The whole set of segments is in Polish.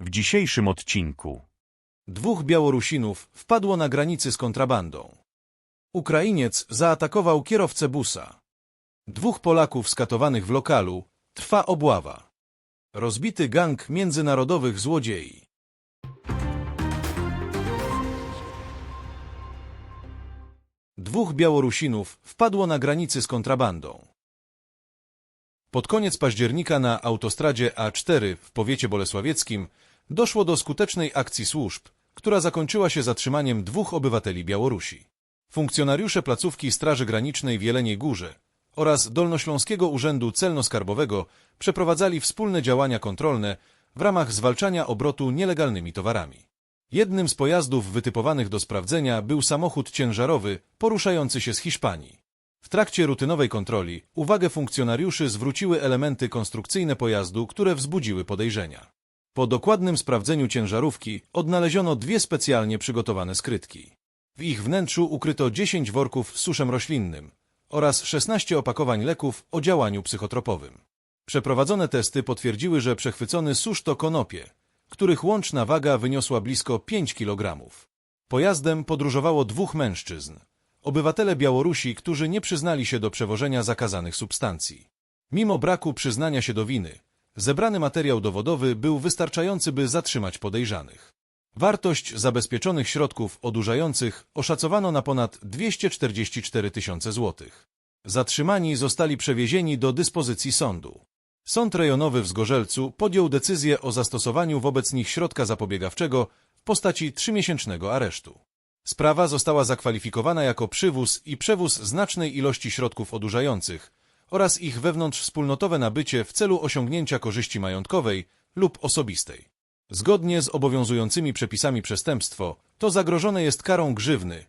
W dzisiejszym odcinku Dwóch Białorusinów wpadło na granicy z kontrabandą. Ukrainiec zaatakował kierowcę busa. Dwóch Polaków skatowanych w lokalu. Trwa obława. Rozbity gang międzynarodowych złodziei. Dwóch Białorusinów wpadło na granicy z kontrabandą. Pod koniec października na autostradzie A4 w powiecie bolesławieckim doszło do skutecznej akcji służb, która zakończyła się zatrzymaniem dwóch obywateli Białorusi. Funkcjonariusze placówki Straży Granicznej w Jeleniej Górze oraz Dolnośląskiego Urzędu Celno-Skarbowego przeprowadzali wspólne działania kontrolne w ramach zwalczania obrotu nielegalnymi towarami. Jednym z pojazdów wytypowanych do sprawdzenia był samochód ciężarowy poruszający się z Hiszpanii. W trakcie rutynowej kontroli uwagę funkcjonariuszy zwróciły elementy konstrukcyjne pojazdu, które wzbudziły podejrzenia. Po dokładnym sprawdzeniu ciężarówki odnaleziono dwie specjalnie przygotowane skrytki. W ich wnętrzu ukryto 10 worków z suszem roślinnym oraz 16 opakowań leków o działaniu psychotropowym. Przeprowadzone testy potwierdziły, że przechwycony susz to konopie, których łączna waga wyniosła blisko 5 kg. Pojazdem podróżowało dwóch mężczyzn, obywatele Białorusi, którzy nie przyznali się do przewożenia zakazanych substancji. Mimo braku przyznania się do winy, zebrany materiał dowodowy był wystarczający, by zatrzymać podejrzanych. Wartość zabezpieczonych środków odurzających oszacowano na ponad 244 tysiące złotych. Zatrzymani zostali przewiezieni do dyspozycji sądu. Sąd rejonowy w Zgorzelcu podjął decyzję o zastosowaniu wobec nich środka zapobiegawczego w postaci trzymiesięcznego aresztu. Sprawa została zakwalifikowana jako przywóz i przewóz znacznej ilości środków odurzających oraz ich wewnątrzwspólnotowe nabycie w celu osiągnięcia korzyści majątkowej lub osobistej. Zgodnie z obowiązującymi przepisami przestępstwo to zagrożone jest karą grzywny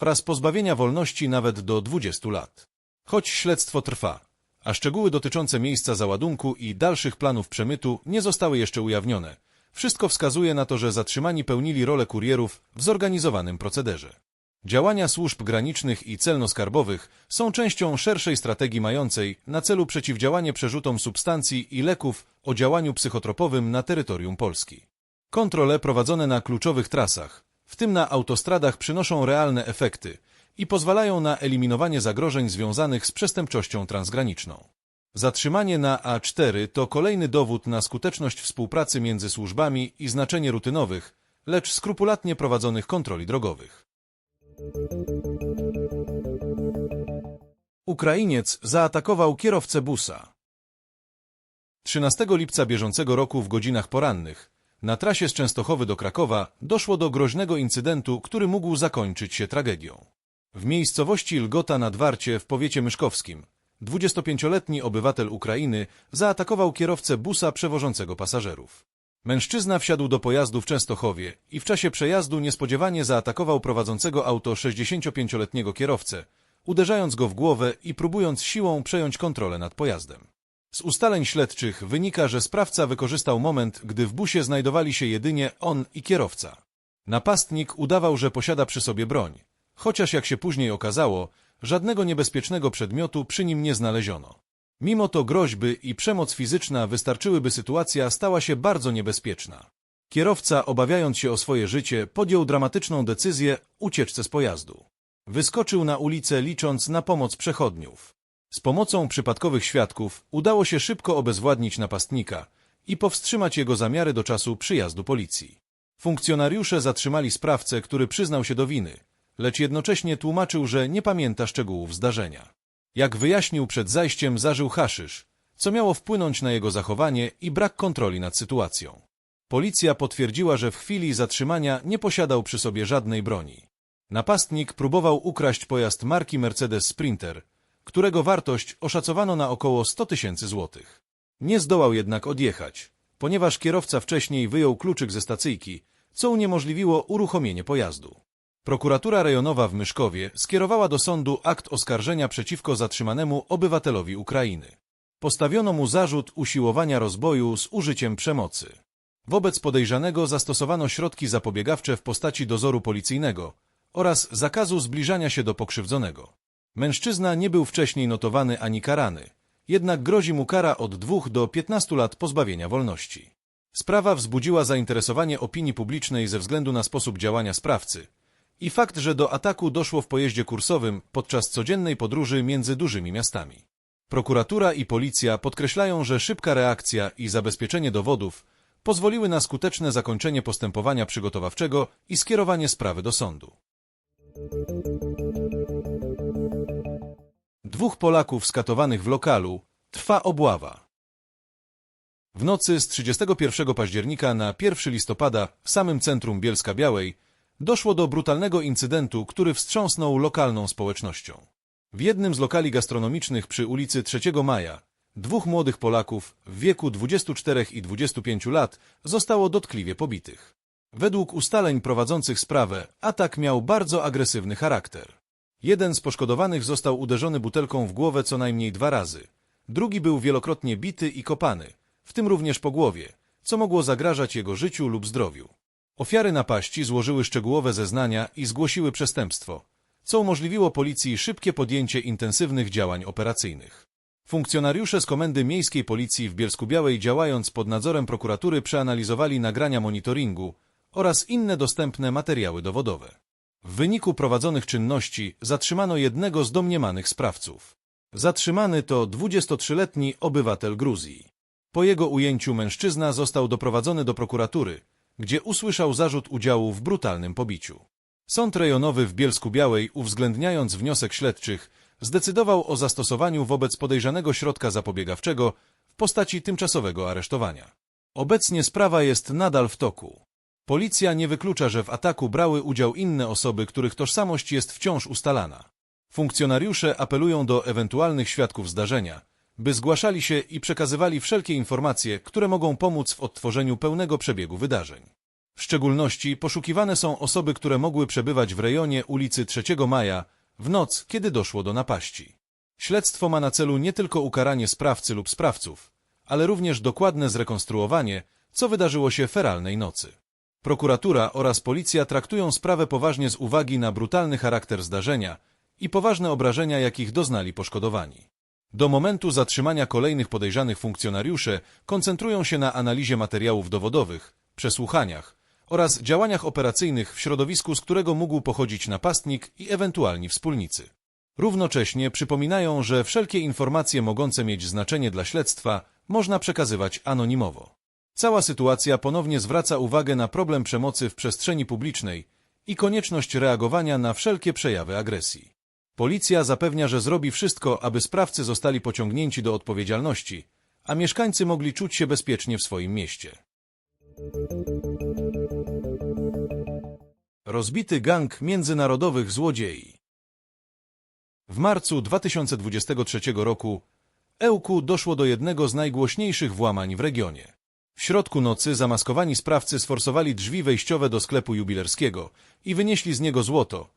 oraz pozbawienia wolności nawet do 20 lat. Choć śledztwo trwa, a szczegóły dotyczące miejsca załadunku i dalszych planów przemytu nie zostały jeszcze ujawnione, wszystko wskazuje na to, że zatrzymani pełnili rolę kurierów w zorganizowanym procederze. Działania służb granicznych i celno-skarbowych są częścią szerszej strategii mającej na celu przeciwdziałanie przerzutom substancji i leków o działaniu psychotropowym na terytorium Polski. Kontrole prowadzone na kluczowych trasach, w tym na autostradach, przynoszą realne efekty i pozwalają na eliminowanie zagrożeń związanych z przestępczością transgraniczną. Zatrzymanie na A4 to kolejny dowód na skuteczność współpracy między służbami i znaczenie rutynowych, lecz skrupulatnie prowadzonych kontroli drogowych. Ukrainiec zaatakował kierowcę busa. 13 lipca bieżącego roku w godzinach porannych na trasie z Częstochowy do Krakowa doszło do groźnego incydentu, który mógł zakończyć się tragedią. W miejscowości Lgota nad Warcie w powiecie myszkowskim 25-letni obywatel Ukrainy zaatakował kierowcę busa przewożącego pasażerów. Mężczyzna wsiadł do pojazdu w Częstochowie i w czasie przejazdu niespodziewanie zaatakował prowadzącego auto 65-letniego kierowcę, uderzając go w głowę i próbując siłą przejąć kontrolę nad pojazdem. Z ustaleń śledczych wynika, że sprawca wykorzystał moment, gdy w busie znajdowali się jedynie on i kierowca. Napastnik udawał, że posiada przy sobie broń, chociaż jak się później okazało, żadnego niebezpiecznego przedmiotu przy nim nie znaleziono. Mimo to groźby i przemoc fizyczna wystarczyły, by sytuacja stała się bardzo niebezpieczna. Kierowca, obawiając się o swoje życie, podjął dramatyczną decyzję ucieczce z pojazdu. Wyskoczył na ulicę, licząc na pomoc przechodniów. Z pomocą przypadkowych świadków udało się szybko obezwładnić napastnika i powstrzymać jego zamiary do czasu przyjazdu policji. Funkcjonariusze zatrzymali sprawcę, który przyznał się do winy, lecz jednocześnie tłumaczył, że nie pamięta szczegółów zdarzenia. Jak wyjaśnił przed zajściem, zażył haszysz, co miało wpłynąć na jego zachowanie i brak kontroli nad sytuacją. Policja potwierdziła, że w chwili zatrzymania nie posiadał przy sobie żadnej broni. Napastnik próbował ukraść pojazd marki Mercedes Sprinter, którego wartość oszacowano na około 100 tysięcy złotych. Nie zdołał jednak odjechać, ponieważ kierowca wcześniej wyjął kluczyk ze stacyjki, co uniemożliwiło uruchomienie pojazdu. Prokuratura rejonowa w Myszkowie skierowała do sądu akt oskarżenia przeciwko zatrzymanemu obywatelowi Ukrainy. Postawiono mu zarzut usiłowania rozboju z użyciem przemocy. Wobec podejrzanego zastosowano środki zapobiegawcze w postaci dozoru policyjnego oraz zakazu zbliżania się do pokrzywdzonego. Mężczyzna nie był wcześniej notowany ani karany, jednak grozi mu kara od 2 do 15 lat pozbawienia wolności. Sprawa wzbudziła zainteresowanie opinii publicznej ze względu na sposób działania sprawcy i fakt, że do ataku doszło w pojeździe kursowym podczas codziennej podróży między dużymi miastami. Prokuratura i policja podkreślają, że szybka reakcja i zabezpieczenie dowodów pozwoliły na skuteczne zakończenie postępowania przygotowawczego i skierowanie sprawy do sądu. Dwóch Polaków skatowanych w lokalu trwa obława. W nocy z 31 października na 1 listopada w samym centrum Bielska Białej doszło do brutalnego incydentu, który wstrząsnął lokalną społecznością. W jednym z lokali gastronomicznych przy ulicy 3 Maja dwóch młodych Polaków w wieku 24 i 25 lat zostało dotkliwie pobitych. Według ustaleń prowadzących sprawę atak miał bardzo agresywny charakter. Jeden z poszkodowanych został uderzony butelką w głowę co najmniej dwa razy. Drugi był wielokrotnie bity i kopany, w tym również po głowie, co mogło zagrażać jego życiu lub zdrowiu. Ofiary napaści złożyły szczegółowe zeznania i zgłosiły przestępstwo, co umożliwiło policji szybkie podjęcie intensywnych działań operacyjnych. Funkcjonariusze z Komendy Miejskiej Policji w Bielsku-Białej działając pod nadzorem prokuratury przeanalizowali nagrania monitoringu oraz inne dostępne materiały dowodowe. W wyniku prowadzonych czynności zatrzymano jednego z domniemanych sprawców. Zatrzymany to 23-letni obywatel Gruzji. Po jego ujęciu mężczyzna został doprowadzony do prokuratury, gdzie usłyszał zarzut udziału w brutalnym pobiciu. Sąd rejonowy w Bielsku Białej, uwzględniając wniosek śledczych, zdecydował o zastosowaniu wobec podejrzanego środka zapobiegawczego w postaci tymczasowego aresztowania. Obecnie sprawa jest nadal w toku. Policja nie wyklucza, że w ataku brały udział inne osoby, których tożsamość jest wciąż ustalana. Funkcjonariusze apelują do ewentualnych świadków zdarzenia, by zgłaszali się i przekazywali wszelkie informacje, które mogą pomóc w odtworzeniu pełnego przebiegu wydarzeń. W szczególności poszukiwane są osoby, które mogły przebywać w rejonie ulicy 3 Maja w noc, kiedy doszło do napaści. Śledztwo ma na celu nie tylko ukaranie sprawcy lub sprawców, ale również dokładne zrekonstruowanie, co wydarzyło się feralnej nocy. Prokuratura oraz policja traktują sprawę poważnie z uwagi na brutalny charakter zdarzenia i poważne obrażenia, jakich doznali poszkodowani. Do momentu zatrzymania kolejnych podejrzanych funkcjonariusze koncentrują się na analizie materiałów dowodowych, przesłuchaniach oraz działaniach operacyjnych w środowisku, z którego mógł pochodzić napastnik i ewentualni wspólnicy. Równocześnie przypominają, że wszelkie informacje mogące mieć znaczenie dla śledztwa można przekazywać anonimowo. Cała sytuacja ponownie zwraca uwagę na problem przemocy w przestrzeni publicznej i konieczność reagowania na wszelkie przejawy agresji. Policja zapewnia, że zrobi wszystko, aby sprawcy zostali pociągnięci do odpowiedzialności, a mieszkańcy mogli czuć się bezpiecznie w swoim mieście. Rozbity gang międzynarodowych złodziei W marcu 2023 roku Ełku doszło do jednego z najgłośniejszych włamań w regionie. W środku nocy zamaskowani sprawcy sforsowali drzwi wejściowe do sklepu jubilerskiego i wynieśli z niego złoto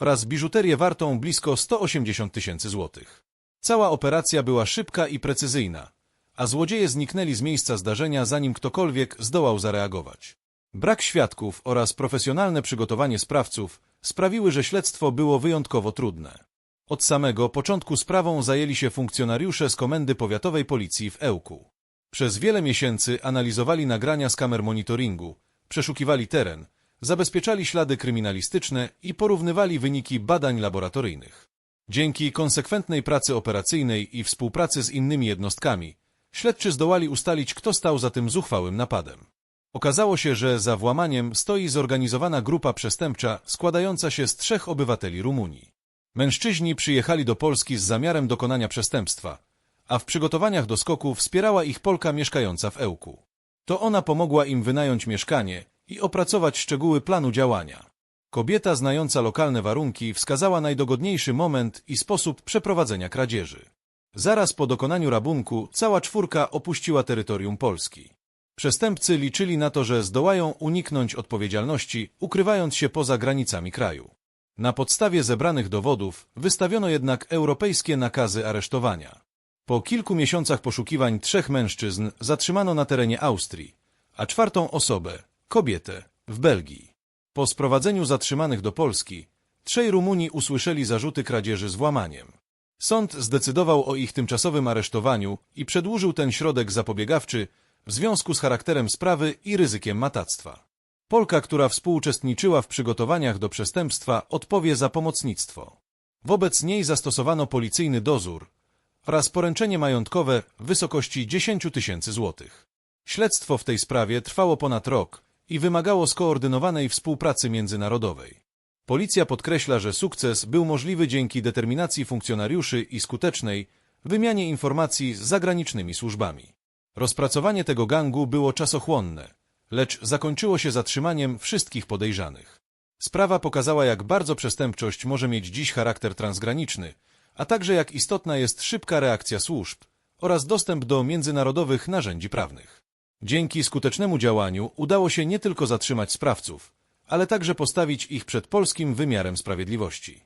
oraz biżuterię wartą blisko 180 tysięcy złotych. Cała operacja była szybka i precyzyjna, a złodzieje zniknęli z miejsca zdarzenia, zanim ktokolwiek zdołał zareagować. Brak świadków oraz profesjonalne przygotowanie sprawców sprawiły, że śledztwo było wyjątkowo trudne. Od samego początku sprawą zajęli się funkcjonariusze z Komendy Powiatowej Policji w Ełku. Przez wiele miesięcy analizowali nagrania z kamer monitoringu, przeszukiwali teren, zabezpieczali ślady kryminalistyczne i porównywali wyniki badań laboratoryjnych. Dzięki konsekwentnej pracy operacyjnej i współpracy z innymi jednostkami, śledczy zdołali ustalić, kto stał za tym zuchwałym napadem. Okazało się, że za włamaniem stoi zorganizowana grupa przestępcza składająca się z trzech obywateli Rumunii. Mężczyźni przyjechali do Polski z zamiarem dokonania przestępstwa, a w przygotowaniach do skoku wspierała ich Polka mieszkająca w Ełku. To ona pomogła im wynająć mieszkanie i opracować szczegóły planu działania. Kobieta znająca lokalne warunki wskazała najdogodniejszy moment i sposób przeprowadzenia kradzieży. Zaraz po dokonaniu rabunku cała czwórka opuściła terytorium Polski. Przestępcy liczyli na to, że zdołają uniknąć odpowiedzialności, ukrywając się poza granicami kraju. Na podstawie zebranych dowodów wystawiono jednak europejskie nakazy aresztowania. Po kilku miesiącach poszukiwań trzech mężczyzn zatrzymano na terenie Austrii, a czwartą osobę, kobietę, w Belgii. Po sprowadzeniu zatrzymanych do Polski, trzej Rumuni usłyszeli zarzuty kradzieży z włamaniem. Sąd zdecydował o ich tymczasowym aresztowaniu i przedłużył ten środek zapobiegawczy w związku z charakterem sprawy i ryzykiem matactwa. Polka, która współuczestniczyła w przygotowaniach do przestępstwa, odpowie za pomocnictwo. Wobec niej zastosowano policyjny dozór oraz poręczenie majątkowe w wysokości 10 tysięcy złotych. Śledztwo w tej sprawie trwało ponad rok i wymagało skoordynowanej współpracy międzynarodowej. Policja podkreśla, że sukces był możliwy dzięki determinacji funkcjonariuszy i skutecznej wymianie informacji z zagranicznymi służbami. Rozpracowanie tego gangu było czasochłonne, lecz zakończyło się zatrzymaniem wszystkich podejrzanych. Sprawa pokazała, jak bardzo przestępczość może mieć dziś charakter transgraniczny, a także jak istotna jest szybka reakcja służb oraz dostęp do międzynarodowych narzędzi prawnych. Dzięki skutecznemu działaniu udało się nie tylko zatrzymać sprawców, ale także postawić ich przed polskim wymiarem sprawiedliwości.